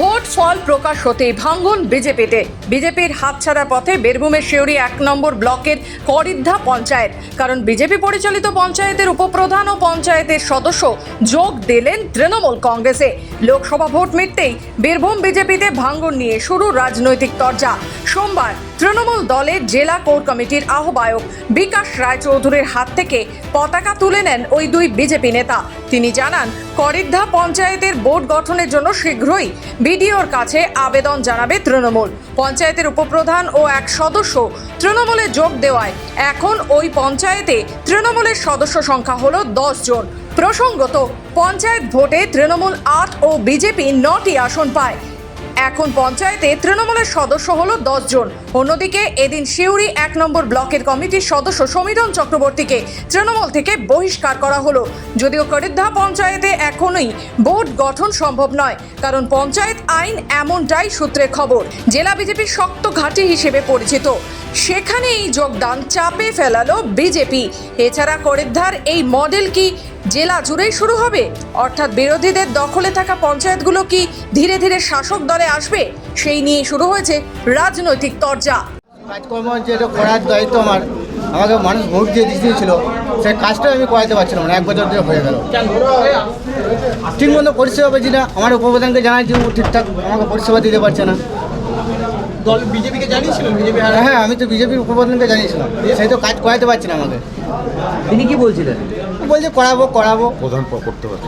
Vote ফল প্রকাশ হতেই ভাঙ্গন বিজেপিতে। বিজেপির হাতছাড়া পথে বীরভূমের শিউরি এক নম্বর ব্লকের করিদ্ধা পঞ্চায়েত। কারণ বিজেপি পরিচালিত পঞ্চায়েতের উপপ্রধান ও পঞ্চায়েতের সদস্য যোগ দিলেন তৃণমূল কংগ্রেসে। লোকসভা ভোট মিটতেই বীরভূম বিজেপিতে ভাঙ্গন নিয়ে শুরু রাজনৈতিক তরজা। সোমবার তৃণমূল দলের জেলা কোর কমিটির আহ্বায়ক বিকাশ রায়চৌধুরীর হাত থেকে পতাকা তুলে নেন ওই দুই বিজেপি নেতা। তিনি জানান, করিদ্ধা পঞ্চায়েতের বোর্ড গঠনের জন্য শীঘ্রই বিডিওর কাছে আবেদন জানাবে তৃণমূল। পঞ্চায়েতের উপপ্রধান ও এক সদস্য তৃণমূলে যোগ দেওয়ায় এখন ওই পঞ্চায়েতে তৃণমূলের সদস্য সংখ্যা হলো দশ জন। প্রসঙ্গত, পঞ্চায়েত ভোটে তৃণমূল আট ও বিজেপি নটি আসন পায়। এখন পঞ্চায়েতে তৃণমূলের সদস্য হলো জন। অন্যদিকে এদিন শিউরি এক নম্বর ব্লকের কমিটির সদস্য সমীরণ চক্রবর্তীকে তৃণমূল থেকে বহিষ্কার করা হলো। যদিও করিদ্ধা পঞ্চায়েতে এখনই বোর্ড গঠন সম্ভব নয়, কারণ পঞ্চায়েত আইন এমনটাই সূত্রে খবর। জেলা বিজেপির শক্ত ঘাঁটি হিসেবে পরিচিত। সেখানে এই যোগদান চাপে ফেলালো বিজেপি। এছাড়া করিদ্ধার এই মডেল কি জেলা জুড়েই শুরু হবে? অর্থাৎ বিরোধীদের দখলে থাকা পঞ্চায়েতগুলো কি ধীরে ধীরে শাসক দলে আসবে? সেই নিয়ে শুরু হয়েছে রাজনৈতিক তরজা। কাজকর্ম যেটা করার দায়িত্ব আমার। আমাকে মানুষ ভোট দিয়ে দিয়েছিল সেই কাজটা আমি করাতে পারছিলাম না এক বছর ধরে হয়ে গেল। ঠিক মতো পরিষেবা পাচ্ছি না আমার উপপ্রধানকে জানাইছি ও ঠিকঠাক আমাকে পরিষেবা দিতে পারছে না। দল বিজেপিকে জানিয়েছিলেন? বিজেপি হ্যাঁ আমি তো বিজেপির উপপ্রধানকে জানিয়েছিলাম সেই তো কাজ করাতে পারছে না আমাকে। তিনি কি বলছিলেন? বলছে করাবো করাবো। প্রধান করতে পারে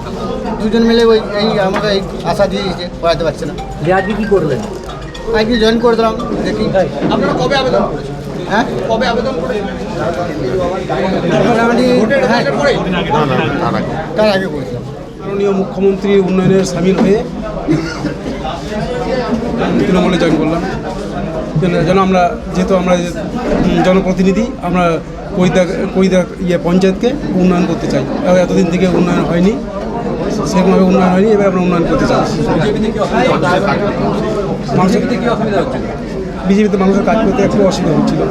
দুজন মিলে ওই এই আমাকে এই আশা দিয়ে দিয়েছে করাতে পারছে না। আজকে কি করলেন? আজকে জয়েন করে দিলাম দেখি। আপনারা কবে আবেদন করেছেন? হ্যাঁ? কবে আবেদন হ্যাঁ। পরে না না তার আগে। করেছিলাম। মাননীয় মুখ্যমন্ত্রী উন্নয়নের সামিল হয়ে তৃণমূলে জয়েন করলাম। যেন- আমরা যেহেতু আমরা জনপ্রতিনিধি আমরা কৈদা কৈদা ইয়ে পঞ্চায়েতকে উন্নয়ন করতে চাই। এতদিন থেকে উন্নয়ন হয়নি সেরকমভাবে উন্নয়ন হয়নি এবার আমরা উন্নয়ন করতে চাই মানুষের বিজেপিতে মানুষের কাজ করতে একটু অসুবিধা হচ্ছিল।